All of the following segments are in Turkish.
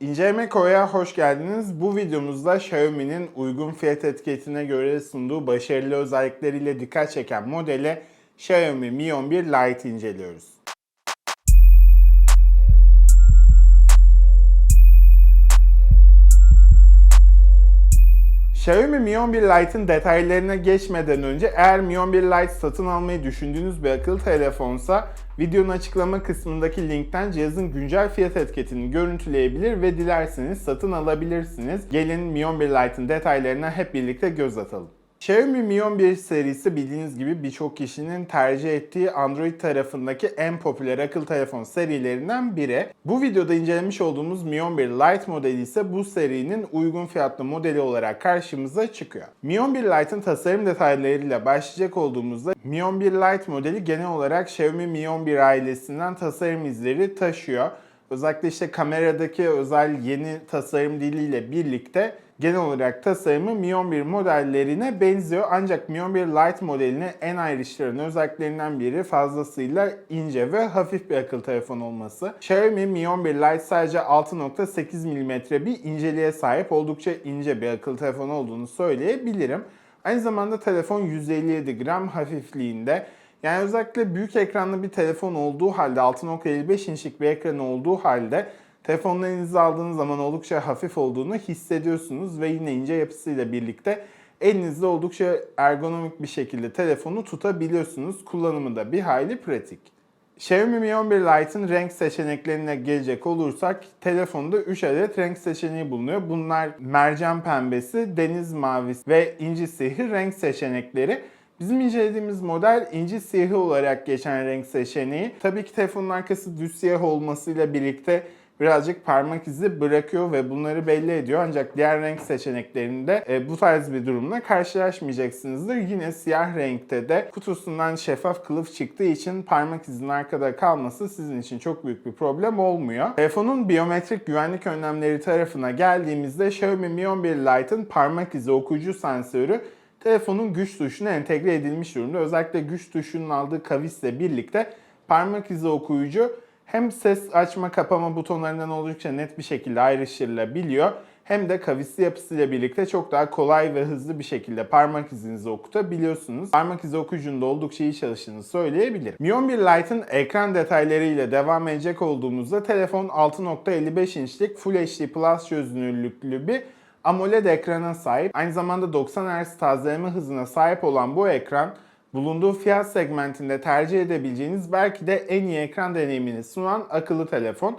İnceleme Koy'a hoş geldiniz. Bu videomuzda Xiaomi'nin uygun fiyat etiketine göre sunduğu başarılı özellikleriyle dikkat çeken modeli Xiaomi Mi 11 Lite inceliyoruz. Xiaomi Mi 11 Lite'ın detaylarına geçmeden önce eğer Mi 11 Lite satın almayı düşündüğünüz bir akıllı telefonsa videonun açıklama kısmındaki linkten cihazın güncel fiyat etiketini görüntüleyebilir ve dilerseniz satın alabilirsiniz. Gelin Mi 11 Lite'ın detaylarına hep birlikte göz atalım. Xiaomi Mi 11 serisi bildiğiniz gibi birçok kişinin tercih ettiği Android tarafındaki en popüler akıllı telefon serilerinden biri. Bu videoda incelemiş olduğumuz Mi 11 Lite modeli ise bu serinin uygun fiyatlı modeli olarak karşımıza çıkıyor. Mi 11 Lite'ın tasarım detaylarıyla başlayacak olduğumuzda Mi 11 Lite modeli genel olarak Xiaomi Mi 11 ailesinden tasarım izleri taşıyor. Özellikle işte kameradaki özel yeni tasarım diliyle birlikte genel olarak tasarımı Mi 11 modellerine benziyor. Ancak Mi 11 Lite modelini en ayrıştıran özelliklerinden biri fazlasıyla ince ve hafif bir akıllı telefon olması. Xiaomi Mi 11 Lite sadece 6.8 mm bir inceliğe sahip oldukça ince bir akıllı telefon olduğunu söyleyebilirim. Aynı zamanda telefon 157 gram hafifliğinde. Yani özellikle büyük ekranlı bir telefon olduğu halde 6.55 inçlik bir ekran olduğu halde telefonla elinize aldığınız zaman oldukça hafif olduğunu hissediyorsunuz ve yine ince yapısıyla birlikte elinizde oldukça ergonomik bir şekilde telefonu tutabiliyorsunuz. Kullanımı da bir hayli pratik. Xiaomi Mi 11 Lite'ın renk seçeneklerine gelecek olursak telefonda 3 adet renk seçeneği bulunuyor. Bunlar mercan pembesi, deniz mavisi ve inci siyahı renk seçenekleri. Bizim incelediğimiz model inci siyahı olarak geçen renk seçeneği. Tabii ki telefonun arkası düz siyah olmasıyla birlikte birazcık parmak izi bırakıyor ve bunları belli ediyor. Ancak diğer renk seçeneklerinde e, bu tarz bir durumla karşılaşmayacaksınızdır. Yine siyah renkte de kutusundan şeffaf kılıf çıktığı için parmak izinin arkada kalması sizin için çok büyük bir problem olmuyor. Telefonun biyometrik güvenlik önlemleri tarafına geldiğimizde Xiaomi Mi 11 Lite'ın parmak izi okuyucu sensörü telefonun güç tuşuna entegre edilmiş durumda. Özellikle güç tuşunun aldığı kavisle birlikte parmak izi okuyucu hem ses açma kapama butonlarından oldukça net bir şekilde ayrıştırılabiliyor hem de kavisli yapısıyla birlikte çok daha kolay ve hızlı bir şekilde parmak izinizi okutabiliyorsunuz. Parmak izi okuyucunun da oldukça iyi çalıştığını söyleyebilirim. Mi 11 Lite'ın ekran detaylarıyla devam edecek olduğumuzda telefon 6.55 inçlik Full HD Plus çözünürlüklü bir AMOLED ekrana sahip. Aynı zamanda 90 Hz tazeleme hızına sahip olan bu ekran bulunduğu fiyat segmentinde tercih edebileceğiniz belki de en iyi ekran deneyimini sunan akıllı telefon.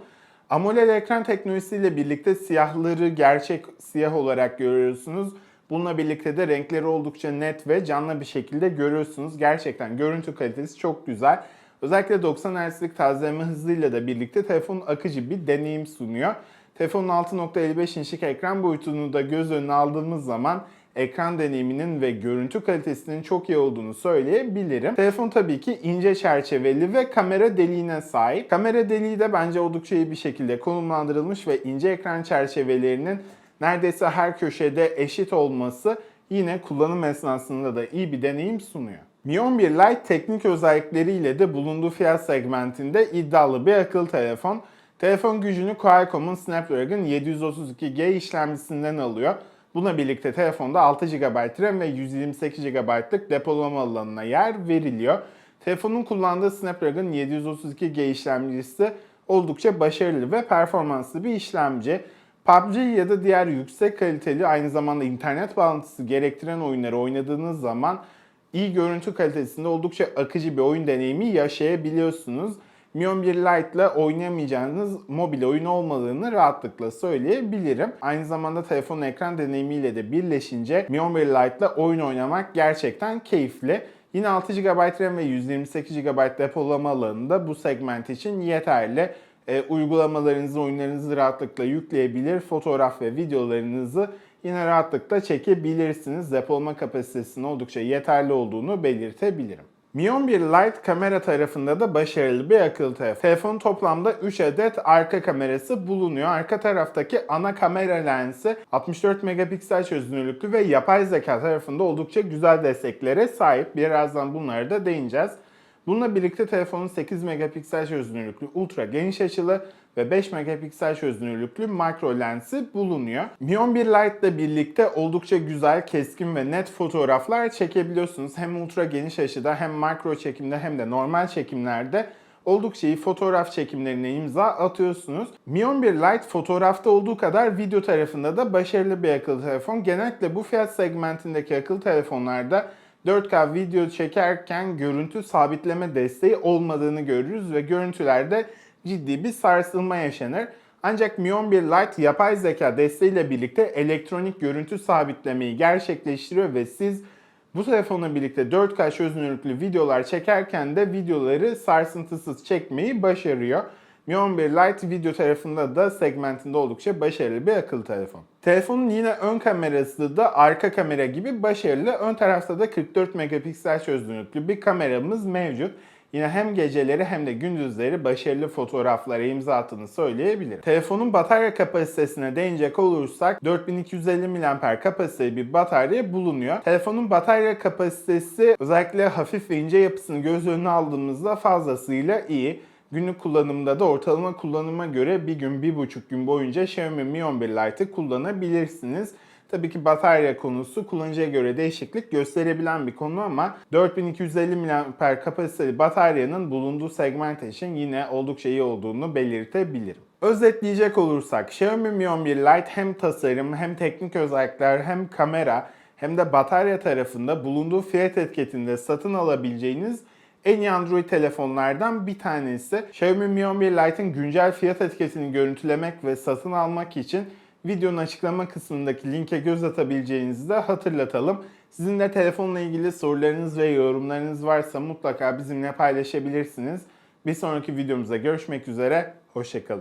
AMOLED ekran teknolojisiyle birlikte siyahları gerçek siyah olarak görüyorsunuz. Bununla birlikte de renkleri oldukça net ve canlı bir şekilde görüyorsunuz. Gerçekten görüntü kalitesi çok güzel. Özellikle 90 Hz'lik tazeleme hızıyla da birlikte telefon akıcı bir deneyim sunuyor. Telefonun 6.55 inçlik ekran boyutunu da göz önüne aldığımız zaman ekran deneyiminin ve görüntü kalitesinin çok iyi olduğunu söyleyebilirim. Telefon tabii ki ince çerçeveli ve kamera deliğine sahip. Kamera deliği de bence oldukça iyi bir şekilde konumlandırılmış ve ince ekran çerçevelerinin neredeyse her köşede eşit olması yine kullanım esnasında da iyi bir deneyim sunuyor. Mi 11 Lite teknik özellikleriyle de bulunduğu fiyat segmentinde iddialı bir akıllı telefon. Telefon gücünü Qualcomm'un Snapdragon 732G işlemcisinden alıyor. Buna birlikte telefonda 6 GB RAM ve 128 GB'lık depolama alanına yer veriliyor. Telefonun kullandığı Snapdragon 732G işlemcisi oldukça başarılı ve performanslı bir işlemci. PUBG ya da diğer yüksek kaliteli aynı zamanda internet bağlantısı gerektiren oyunları oynadığınız zaman iyi görüntü kalitesinde oldukça akıcı bir oyun deneyimi yaşayabiliyorsunuz. Mi 11 Lite ile oynayamayacağınız mobil oyun olmadığını rahatlıkla söyleyebilirim. Aynı zamanda telefonun ekran deneyimiyle de birleşince Mi 11 Lite ile oyun oynamak gerçekten keyifli. Yine 6 GB RAM ve 128 GB depolama alanında bu segment için yeterli. E, uygulamalarınızı, oyunlarınızı rahatlıkla yükleyebilir, fotoğraf ve videolarınızı yine rahatlıkla çekebilirsiniz. Depolama kapasitesinin oldukça yeterli olduğunu belirtebilirim. Mi 11 Lite kamera tarafında da başarılı bir akıllı telefon. Telefonun toplamda 3 adet arka kamerası bulunuyor. Arka taraftaki ana kamera lensi 64 megapiksel çözünürlüklü ve yapay zeka tarafında oldukça güzel desteklere sahip. Birazdan bunlara da değineceğiz. Bununla birlikte telefonun 8 megapiksel çözünürlüklü ultra geniş açılı ve 5 megapiksel çözünürlüklü makro lensi bulunuyor. Mi 11 Lite ile birlikte oldukça güzel, keskin ve net fotoğraflar çekebiliyorsunuz. Hem ultra geniş açıda hem makro çekimde hem de normal çekimlerde oldukça iyi fotoğraf çekimlerine imza atıyorsunuz. Mi 11 Lite fotoğrafta olduğu kadar video tarafında da başarılı bir akıllı telefon. Genellikle bu fiyat segmentindeki akıllı telefonlarda 4K video çekerken görüntü sabitleme desteği olmadığını görürüz ve görüntülerde ciddi bir sarsılma yaşanır. Ancak Mi 11 Lite yapay zeka desteğiyle birlikte elektronik görüntü sabitlemeyi gerçekleştiriyor ve siz bu telefonla birlikte 4K çözünürlüklü videolar çekerken de videoları sarsıntısız çekmeyi başarıyor. Mi 11 Lite video tarafında da segmentinde oldukça başarılı bir akıllı telefon. Telefonun yine ön kamerası da arka kamera gibi başarılı. Ön tarafta da 44 megapiksel çözünürlüklü bir kameramız mevcut. Yine hem geceleri hem de gündüzleri başarılı fotoğraflara imza attığını söyleyebilirim. Telefonun batarya kapasitesine değinecek olursak 4250 mAh kapasiteli bir batarya bulunuyor. Telefonun batarya kapasitesi özellikle hafif ve ince yapısını göz önüne aldığımızda fazlasıyla iyi. Günlük kullanımda da ortalama kullanıma göre bir gün, bir buçuk gün boyunca Xiaomi Mi 11 Lite'ı kullanabilirsiniz. Tabii ki batarya konusu kullanıcıya göre değişiklik gösterebilen bir konu ama 4250 mAh kapasiteli bataryanın bulunduğu segment için yine oldukça iyi olduğunu belirtebilirim. Özetleyecek olursak Xiaomi Mi 11 Lite hem tasarım hem teknik özellikler hem kamera hem de batarya tarafında bulunduğu fiyat etiketinde satın alabileceğiniz en iyi Android telefonlardan bir tanesi. Xiaomi Mi 11 Lite'ın güncel fiyat etiketini görüntülemek ve satın almak için videonun açıklama kısmındaki linke göz atabileceğinizi de hatırlatalım. Sizin de telefonla ilgili sorularınız ve yorumlarınız varsa mutlaka bizimle paylaşabilirsiniz. Bir sonraki videomuzda görüşmek üzere, hoşçakalın.